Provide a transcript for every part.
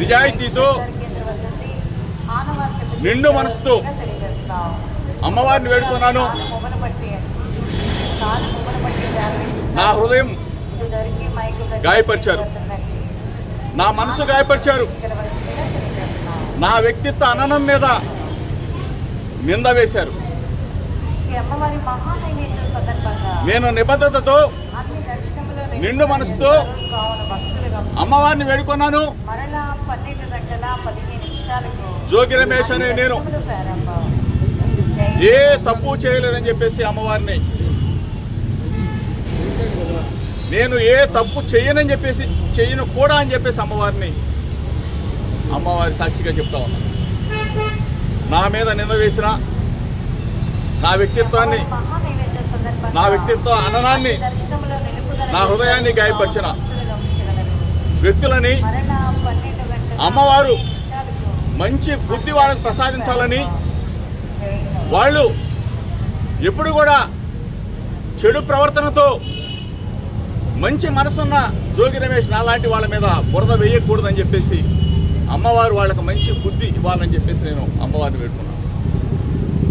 నిజాయితీతో నిండు మనసుతో అమ్మవారిని వేడుకున్నాను. నా హృదయం గాయపరిచారు. నా మనసు గాయపరిచారు. నా వ్యక్తిత్వ అననం మీద నింద వేశారు. నేను నిబద్ధతతో నిండు మనసుతో అమ్మవారిని వేడుకున్నాను. జోగి రమేష్ అనే నేను. ఏ తప్పు చేయలేదని చెప్పేసి అమ్మవారిని. నేను ఏ తప్పు చేయనని చెప్పేసి చేయను కూడా అని చెప్పేసి అమ్మవారిని అమ్మవారి సాక్షిగా చెప్తా ఉన్నా. నా మీద నింద వేసిన నా వ్యక్తిత్వాన్ని నా వ్యక్తిత్వ అననాన్ని నా హృదయాన్ని గాయపరిచిన వ్యక్తులని అమ్మవారు మంచి బుద్ధి వాళ్ళకి ప్రసాదించాలని వాళ్ళు ఎప్పుడు కూడా చెడు ప్రవర్తనతో మంచి మనసున్న జోగి రమేష్ నాలాంటి వాళ్ళ మీద బురద వేయకూడదని చెప్పేసి అమ్మవారు వాళ్ళకి మంచి బుద్ధి ఇవ్వాలని చెప్పేసి నేను అమ్మవారిని పెట్టుకున్నాను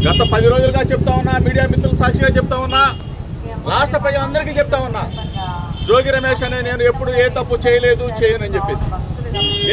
గత పది రోజులుగా చెప్తా ఉన్నా మీడియా మిత్రుల సాక్షిగా చెప్తా ఉన్నా రాష్ట్ర ప్రజలందరికీ చెప్తా ఉన్నా జోగి రమేష్ అనే నేను ఎప్పుడు ఏ తప్పు చేయలేదు చేయనని చెప్పేసి.